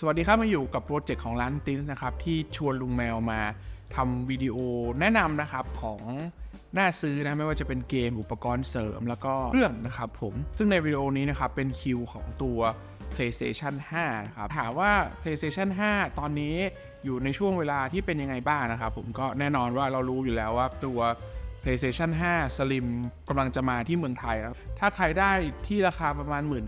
สวัสดีครับมาอยู่กับโปรเจกต์ของร้านตินนะครับที่ชวนลุงแมวมาทำวิดีโอแนะนำนะครับของน่าซื้อนะไม่ว่าจะเป็นเกมอุปกรณ์เสริมแล้วก็เครื่องนะครับผมซึ่งในวิดีโอนี้นะครับเป็นคิวของตัว PlayStation 5นะครับถามว่า PlayStation 5 ตอนนี้อยู่ในช่วงเวลาที่เป็นยังไงบ้างนะครับผมก็แน่นอนว่าเรารู้อยู่แล้วว่าตัว PlayStation 5 Slim กำลังจะมาที่เมืองไทยแล้วถ้าใครได้ที่ราคาประมาณ 1 3ื่น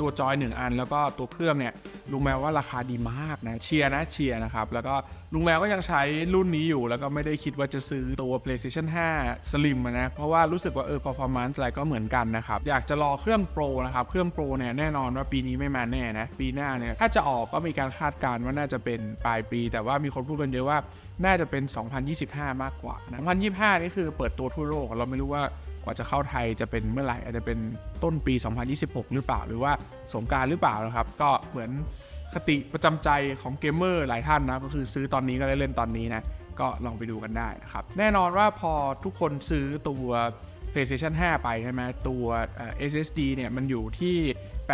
ตัวจอย 1 อัน แล้วก็ตัวเครื่องเนี่ยลุงแมวว่าราคาดีมากนะเชียร์นะเชียร์นะครับแล้วก็ลุงแมวก็ยังใช้รุ่นนี้อยู่ แล้วก็ไม่ได้คิดว่าจะซื้อตัว PlayStation 5 Slim นะเพราะว่ารู้สึกว่าเออ performance อะไรก็เหมือนกันนะครับอยากจะรอเครื่องโปรนะครับเครื่องโปรเนี่ยแน่นอนว่าปีนี้ไม่มาแน่นะปีหน้าเนี่ยถ้าจะออกก็มีการคาดการณ์ว่าน่าจะเป็นปลายปี แต่ว่ามีคนพูดกันเยอะว่า น่าจะเป็น 2025 มากกว่านะ2025 นี่คือเปิดตัวทั่วโลก เราไม่รู้ว่ากว่าจะเข้าไทยจะเป็นเมื่อไหร่ อาจจะเป็นต้นปี 2026 หรือเปล่า หรือว่าสงการหรือเปล่านะครับ ก็เหมือนคติประจำใจของเกมเมอร์หลายท่านนะ ก็คือซื้อตอนนี้ก็ได้เล่นตอนนี้นะ ก็ลองไปดูกันได้นะครับ แน่นอนว่าพอทุกคนซื้อตัว PlayStation 5 ไปใช่ไหมตัว SSD เนี่ยมันอยู่ที่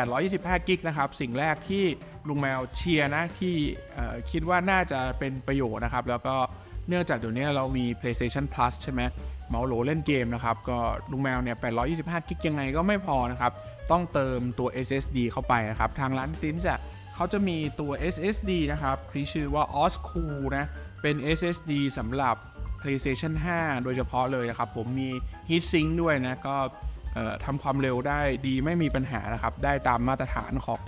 825 กิกนะครับ สิ่งแรกที่ลุงแมวเชียร์นะที่คิดว่าน่าจะเป็นประโยชน์นะครับ แล้วก็เนื่องจากเดี๋ยวนี้เรามี PlayStation Plus ใช่ไหมเมาส์โหลเล่นเกมนะครับ ก็ลุงแมวเนี่ย 825 กิกยังไงก็ไม่พอนะครับ ต้องเติมตัว SSD เข้าไปนะครับ ทางร้านตินจะเขาจะมีตัว SSD นะครับที่ชื่อว่า OSCOO นะ เป็น SSD สำหรับ PlayStation 5 โดยเฉพาะเลยนะครับ ผมมี Heatsink ด้วยนะ ก็ ทำความเร็วได้ดีไม่มีปัญหานะครับ ได้ตามมาตรฐานของ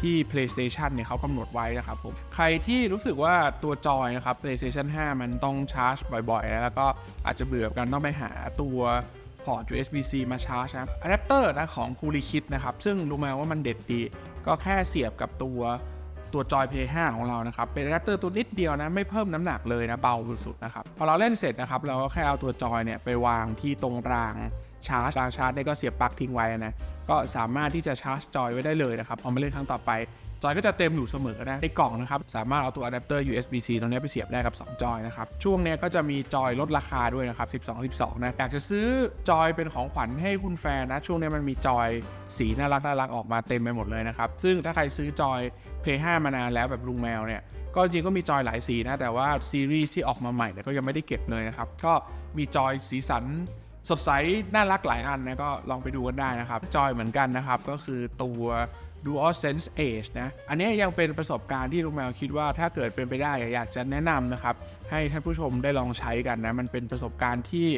ที่ PlayStation เนี่ยเขากำหนดไว้นะครับผม ใครที่รู้สึกว่าตัวจอยนะครับ PlayStation 5 มันต้องชาร์จบ่อยๆ แล้วก็อาจจะเบื่อกันต้องไปหาตัวพอร์ต USB-C มาชาร์จนะอะแดปเตอร์นะของ c o o l i k i t นะครับ ซึ่งรู้ไหมว่ามันเด็ดดี ก็แค่เสียบกับตัวตัวจอย Play 5 ของเรานะครับ เป็นอะแดปเตอร์ตัวนิดเดียวนะ ไม่เพิ่มน้ำหนักเลยนะ เบาสุดๆนะครับ พอเราเล่นเสร็จนะครับ เราก็แค่เอาตัวจอยเนี่ยไปวางที่ตรงราง ชาร์จรางชาร์จเนี่ยก็เสียบปลั๊กทิ้งไว้นะ ก็สามารถที่จะชาร์จจอยไว้ได้เลยนะครับพอมาเล่นครั้งต่อไป จอยก็จะเต็มอยู่เสมอนะในกล่องนะครับ สามารถเอาตัวอะแดปเตอร์ USB-C ตรงนี้ไปเสียบได้กับ 2 จอยนะครับ ช่วงนี้ก็จะมีจอยลดราคาด้วยนะครับ 12 12 นะ อยากจะซื้อจอยเป็นของขวัญให้คุณแฟนนะ ช่วงนี้มันมีจอยสีน่ารักน่ารักออกมาเต็มไปหมดเลยนะครับ ซึ่งถ้าใครซื้อจอย Play 5มานานแล้วแบบลุงแมวเนี่ยก็จริงก็มีจอยหลายสีนะ แต่ว่าซีรีส์ที่ออกมาใหม่เนี่ยก็ยังไม่ได้เก็บเลยนะครับ ก็มีจอยสีสัน สดใสน่ารักหลายอันนะก็ลองไปดูกันได้นะครับ จอยเหมือนกันนะครับ ก็คือตัว DualSense Edge นะ อันนี้ยังเป็นประสบการณ์ที่ลุงแมวคิดว่าถ้าเกิดเป็นไปได้อยากจะแนะนำนะครับ ให้ท่านผู้ชมได้ลองใช้กันนะ มันเป็นประสบการณ์ที่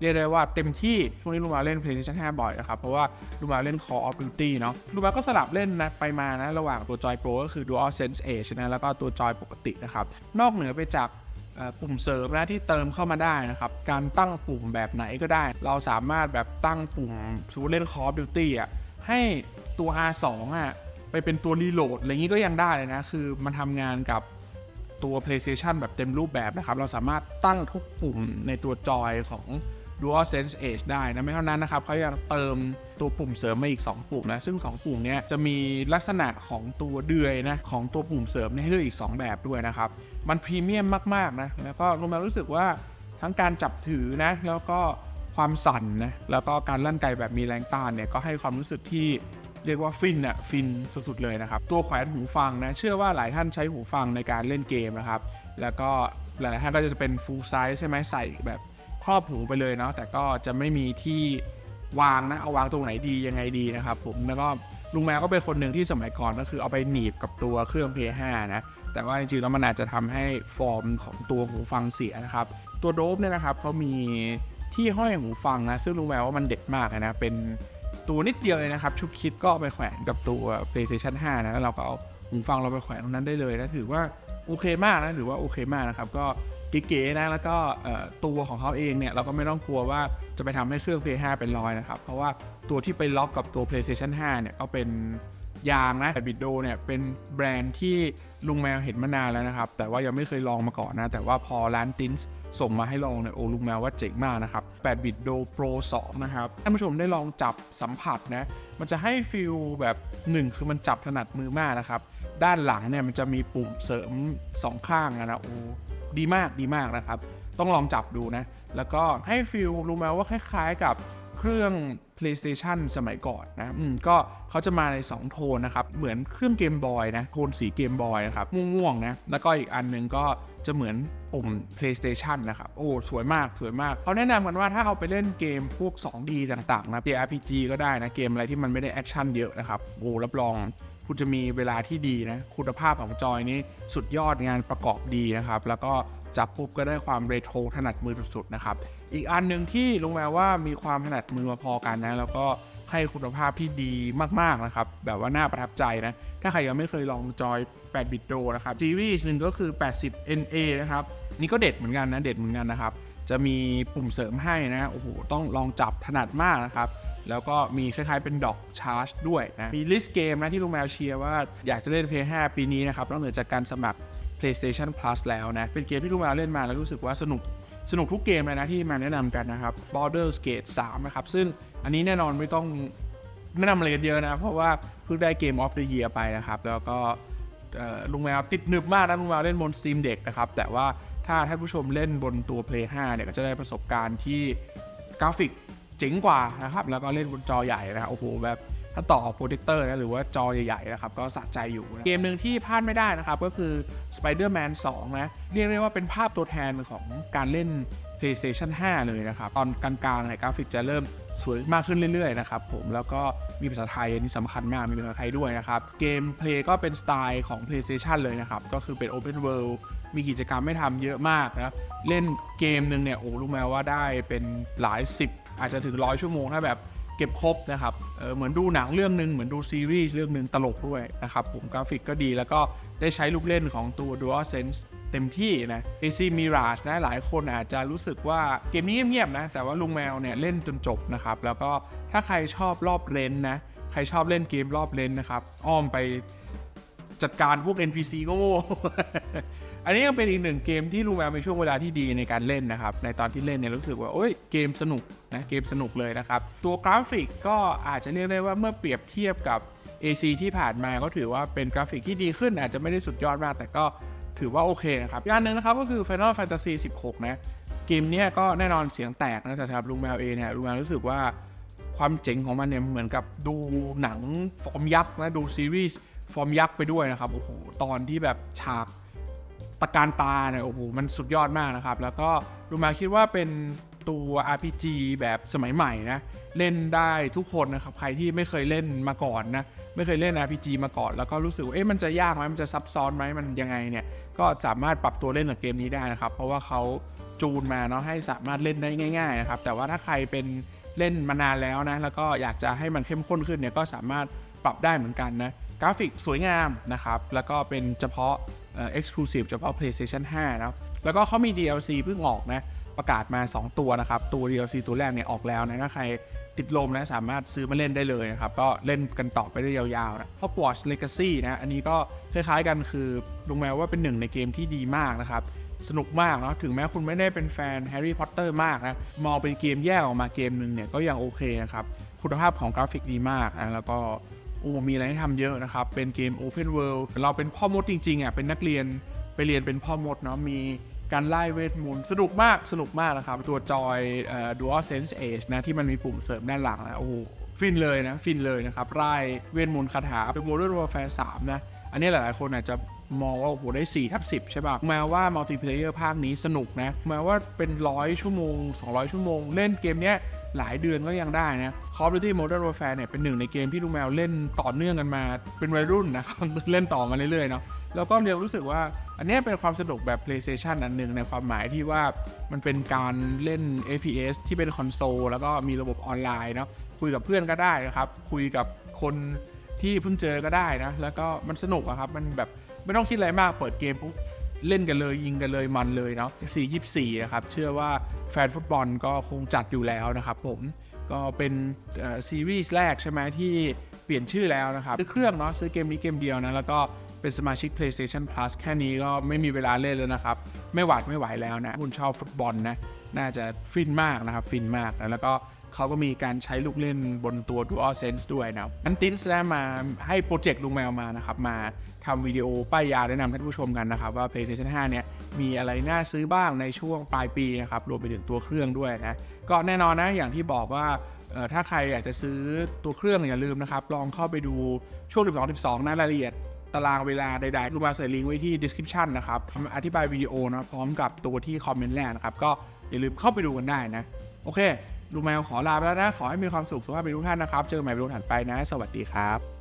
เรียกได้ว่าเต็มที่ ช่วงนี้ลุงแมวเล่น PlayStation 5 บ่อยนะครับ เพราะว่าลุงแมวเล่น Call of Duty เนาะลุงแมวก็สลับเล่นนะไปมานะ ระหว่างตัวจอย Pro ก็คือ DualSense Edge นะ แล้วก็ตัวจอยปกตินะครับ นอกเหนือไปจาก ปุ่มเสริมนะที่เติมเข้ามาได้นะครับ การตั้งปุ่มแบบไหนก็ได้ เราสามารถแบบตั้งปุ่มสมมติเล่น Call of Duty อะให้ตัว R2 อะไปเป็นตัวรีโหลดอะไรอย่างนี้ก็ยังได้เลยนะ คือมันทำงานกับตัว PlayStation แบบเต็มรูปแบบนะครับ เราสามารถตั้งทุกปุ่มในตัวจอยของ DualSense Edge ได้นะ ไม่เท่านั้นนะครับเขายังเติมตัวปุ่มเสริมมาอีก 2 ปุ่มนะ ซึ่ง 2 ปุ่มเนี้ยจะมีลักษณะของตัวเดือยนะ ของตัวปุ่มเสริมนี่ยให้เลือกอีก 2 แบบด้วยนะครับ มันพรีเมียมมากๆนะแล้วก็รวมแล้วรู้สึกว่าทั้งการจับถือนะแล้วก็ความสั่นนะแล้วก็การลั่นไกแบบมีแรงต้านเนี่ยก็ให้ความรู้สึกที่เรียกว่าฟินอะฟินสุดๆเลยนะครับ ตัวแขวนหูฟังนะเชื่อว่าหลายท่านใช้หูฟังในการเล่นเกมนะครับ แล้วก็หลายท่านก็จะเป็น full size ใช่ไหมใส่แบบครอบหูไปเลยเนาะแต่ก็จะไม่มีที่วางนะเอาวางตรงไหนดียังไงดีนะครับผมแล้วก็ลุงแมวก็เป็นคนหนึ่งที่สมัยก่อนก็คือเอาไปหนีบกับตัวเครื่อง Play 5นะ แต่ว่าจริงๆแล้วมันอาจจะทำให้ฟอร์มของตัวหูฟังเสียนะครับ ตัวโดบเนี่ยนะครับเขามีที่ห้อยหูฟังนะ ซึ่งลุงแมว่ามันเด็ดมากนะ เป็นตัวนิดเดียวเลยนะครับ ชุบคิดก็ไปแขวนกับตัว PlayStation 5 นะแล้วเราก็เอาหูฟังเราไปแขวนตรงนั้นได้เลยนะถือว่าโอเคมากนะถือว่าโอเคมากนะครับ ก็เก๋ๆนะแล้วก็ตัวของเขาเองเนี่ยเราก็ไม่ต้องกลัวว่าจะไปทำให้เครื่อง Play 5เป็นรอยนะครับ เพราะว่าตัวที่ไปล็อกกับตัว PlayStation 5 เนี่ยก็เป็นยางนะแต่บิดโดเนี่ยเป็นแบรนด์ที่ ลุงแมวเห็นมานานแล้วนะครับ แต่ว่ายังไม่เคยลองมาก่อนนะ แต่ว่าพอร้านตินส์ส่งมาให้ลองเนี่ยโอ้ลุงแมวว่าเจ๋งมากนะครับ8บิตโด Pro 2นะครับท่านผู้ชมได้ลองจับสัมผัสนะ มันจะให้ฟิลแบบ 1 คือมันจับถนัดมือมากนะครับ ด้านหลังเนี่ยมันจะมีปุ่มเสริม 2 ข้างนะโอ้ดีมากดีมากนะครับ ต้องลองจับดูนะ แล้วก็ให้ฟิลลุงแมวว่าคล้าย ๆกับ เครื่อง PlayStation สมัยก่อนนะอืมก็เขาจะมาใน 2 โทนนะครับ เหมือนเครื่องเกมบอยนะ โทนสีเกมบอยนะครับ ม่วงๆนะ แล้วก็อีกอันหนึงก็จะเหมือนปุ่ม PlayStation นะครับ โอ้ สวยมาก สวยมาก เขาแนะนำกันว่าถ้าเอาไปเล่นเกมพวก 2D ต่างๆ นะ JRPG ก็ได้นะ เกมอะไรที่มันไม่ได้แอคชั่นเยอะนะครับ โอ้ รับรองคุณจะมีเวลาที่ดีนะ คุณภาพของจอยนี้สุดยอดงานประกอบดีนะครับ แล้วก็ จับปุ๊บก็ได้ความเรโทรถนัดมือสุดๆนะครับ อีกอันหนึ่งที่ลงมาว่ามีความถนัดมือมาพอกันนะ แล้วก็ให้คุณภาพที่ดีมากๆนะครับ แบบว่าน่าประทับใจนะ ถ้าใครยังไม่เคยลองจอย 8 บิตโดนะครับซีรีส์หนึ่งก็คือ 80 NA นะครับ นี่ก็เด็ดเหมือนกันนะ เด็ดเหมือนกันนะครับ จะมีปุ่มเสริมให้นะ โอ้โห ต้องลองจับถนัดมากนะครับแล้วก็มีคล้ายๆเป็นดอกชาร์จด้วยนะ มีลิสต์เกมนะที่ลุงแมวเชียร์ว่าอยากจะเล่น Play 5ปีนี้นะครับนอกเหนือจากการสมัคร PlayStation Plus แล้วนะ เป็นเกมที่ลุงแมวเล่นมาแล้วรู้สึกว่าสนุกสนุกทุกเกมเลยนะที่มาแนะนำกันนะครับ Baldur's Gate 3 นะครับ ซึ่งอันนี้แน่นอนไม่ต้องแนะนำอะไรกันเยอะนะ เพราะว่าเพิ่งได้เกม of the Year ไปนะครับ แล้วก็ลุงแมวติดหนึบมากนะลุงแมวเล่นบน Steam Deck นะครับ แต่ว่าถ้าท่านผู้ชมเล่นบนตัว Play 5 เนี่ยก็จะได้ประสบการณ์ที่กราฟิกเจ๋งกว่านะครับ แล้วก็เล่นบนจอใหญ่นะครับโอ้โหแบบาต่อโปรเจคเตอร์นะหรือว่าจอใหญ่ๆนะครับก็สะใจอยู่นะเกมหนึ่งที่พลาดไม่ได้นะครับก็คือ Spider-Man 2 นะ เรียกได้ว่าเป็นภาพตัวแทนของการเล่น PlayStation 5 เลยนะครับ ตอนกลางๆเนี่ยกราฟิกจะเริ่มสวยมากขึ้นเรื่อยๆนะครับผมแล้วก็มีภาษาไทยอันนี้สำคัญมากมีภาษาไทยด้วยนะครับ เกมเพลย์ก็เป็นสไตล์ของ PlayStation เลยนะครับ ก็คือเป็น Open World มีกิจกรรมให้ทำเยอะมากนะเล่นเกมหนึ่งเนี่ยโอ้รู้ไหมว่าได้เป็นหลายสิบอาจจะถึงร้อยชั่วโมงถ้าแบบ เก็บครบนะครับเเหมือนดูหนังเรื่องหนึ่งเหมือนดูซีรีส์เรื่องหนึ่งตลกด้วยนะครับผมกราฟิกก็ดีแล้วก็ได้ใช้ลูกเล่นของตัว DualSense เต็มที่นะ AC Mirage นะหลายคนอาจจะรู้สึกว่าเกมนี้เงียบๆนะ แต่ว่าลุงแมวเนี่ยเล่นจนจบนะครับ แล้วก็ถ้าใครชอบรอบเลนนะ ใครชอบเล่นเกมรอบเลนนะครับ อ้อมไปจัดการพวก NPC ก็โง่ อันนี้ยังเป็นอีกหนึ่งเกมที่ลุงแมวมีช่วงเวลาที่ดีในการเล่นนะครับ ในตอนที่เล่นเนี่ยรู้สึกว่าโอ้ยเกมสนุกนะเกมสนุกเลยนะครับ ตัวกราฟิกก็อาจจะเรียกได้ว่าเมื่อเปรียบเทียบกับ AC ที่ผ่านมาก็ถือว่าเป็นกราฟิกที่ดีขึ้น อาจจะไม่ได้สุดยอดมาก แต่ก็ถือว่าโอเคนะครับอีกอันหนึ่งนะครับก็คือ Final Fantasy 16 นะเกมเนี้ยก็แน่นอนเสียงแตกนะแต่สำหรับลุงแมวเองเนี่ยลุงแมวรู้สึกว่าความเจ๋งของมันเนี่ยเหมือนกับดูหนังฟอร์มยักษ์นะดูซีรีส์ฟอร์มยักษ์ไปด้วยนะครับโอ้โหตอนที่แบบฉาก ตะการตาเนี่ยโอ้โหมันสุดยอดมากนะครับ แล้วก็รูมาคิดว่าเป็นตัว RPG แบบสมัยใหม่นะ เล่นได้ทุกคนนะครับ ใครที่ไม่เคยเล่นมาก่อนนะ ไม่เคยเล่น RPG มาก่อน แล้วก็รู้สึกเอ๊ะมันจะยากไหมมันจะซับซ้อนไหมมันยังไงเนี่ย ก็สามารถปรับตัวเล่นกับเกมนี้ได้นะครับ เพราะว่าเขาจูนมาเนาะให้สามารถเล่นได้ง่ายๆนะครับ แต่ว่าถ้าใครเป็นเล่นมานานแล้วนะ แล้วก็อยากจะให้มันเข้มข้นขึ้นเนี่ยก็สามารถปรับได้เหมือนกันนะ กราฟิกสวยงามนะครับ แล้วก็เป็นเฉพาะ เอ่อ exclusive เฉพาะ PlayStation 5 นะครับ แล้วก็เขามี DLC เพิ่งออกนะ ประกาศมา 2 ตัวนะครับ ตัว DLC ตัวแรกเนี่ยออกแล้วนะถ้าใครติดลมนะ สามารถซื้อมาเล่นได้เลยนะครับ ก็เล่นกันต่อไปได้ยาวๆนะ Hogwarts Legacy นะ อันนี้ก็คล้ายๆกันคือลงแม้ว่าเป็นหนึ่งในเกมที่ดีมากนะครับ สนุกมากเนาะถึงแม้คุณไม่ได้เป็นแฟนแฮร์รี่พอตเตอร์มากนะมองเป็นเกมแยกออกมาเกมหนึ่งเนี่ยก็ยังโอเคนะครับคุณภาพของกราฟิกดีมากนะแล้วก็ โอ้มีอะไรให้ทำเยอะนะครับ เป็นเกม Open World เราเป็นพ่อมดจริงๆอะเป็นนักเรียนไปเรียนเป็นพ่อมดเนาะมีการไล่เวทมนต์สนุกมากสนุกมากนะครับ ตัวจอยเอ่อ DualSense Edge นะ ที่มันมีปุ่มเสริมด้านหลังนะโอ้โหฟินเลยนะ ฟินเลยนะครับไล่เวทมนต์คาถาเป็น Modern Warfare 3 นะ อันนี้หลายๆคนอาจจะมองว่าโอ้โหได้4ทับ10 ใช่ป่ะแม้ว่ามัลติเพลเยอร์ภาคนี้สนุกนะแม้ว่าเป็นร้อยชั่วโมง 200 ชั่วโมง เล่นเกมเนี้ย หลายเดือนก็ยังได้นะ Call of Duty Modern Warfare เนี่ยเป็นหนึ่งในเกมที่ลุงแมวเล่นต่อเนื่องกันมาเป็นวัยรุ่นนะครับเล่นต่อมาเรื่อยๆเนาะแล้วก็เรียนรู้สึกว่าอันนี้เป็นความสนุกแบบ PlayStation อันหนึ่งในความหมายที่ว่ามันเป็นการเล่น FPS ที่เป็นคอนโซลแล้วก็มีระบบออนไลน์เนาะคุยกับเพื่อนก็ได้นะครับ คุยกับคนที่เพิ่งเจอก็ได้นะ แล้วก็มันสนุกอะครับ มันแบบไม่ต้องคิดอะไรมากเปิดเกมปุ๊บ เล่นกันเลยยิงกันเลยมันเลยเนาะ424นะครับ เชื่อว่าแฟนฟุตบอลก็คงจัดอยู่แล้วนะครับผมก็เป็นซีรีส์แรกใช่ไหมที่เปลี่ยนชื่อแล้วนะครับซื้อเครื่องเนาะซื้อเกมนี้เกมเดียวนะ แล้วก็เป็นสมาชิก PlayStation Plus แค่นี้ก็ไม่มีเวลาเล่นแล้วนะครับ ไม่หวาดไม่ไหวแล้วนะ คุณชอบฟุตบอลนะ น่าจะฟินมากนะครับ ฟินมากนะแล้วก็เขาก็มีการใช้ลูกเล่นบนตัว DualSense ด้วยนะอันตินส์ได้มาให้โปรเจกต์ลุงแมวมานะครับ มา ทำวิดีโอป้ายยาแนะนำท่านผู้ชมกันนะครับ ว่า PlayStation 5 เนี่ย มีอะไรน่าซื้อบ้างในช่วงปลายปีนะครับ รวมไปถึงตัวเครื่องด้วยนะ ก็แน่นอนนะ อย่างที่บอกว่าถ้าใครอยากจะซื้อตัวเครื่องอย่าลืมนะครับ ลองเข้าไปดูช่วง 12 12 นะรายละเอียดตารางเวลาใดๆรูมาใส่ลิงก์ไว้ที่ description นะครับอธิบายวิดีโอนะพร้อมกับตัวที่คอมเมนต์แรกนะครับ ก็อย่าลืมเข้าไปดูกันได้นะ โอเค ดูแมวขอลาไปแล้วนะ ขอให้มีความสุขสุขภาพไปทุกท่านนะครับ เจอกันใหม่วิดีโอถัดไปนะ สวัสดีครับ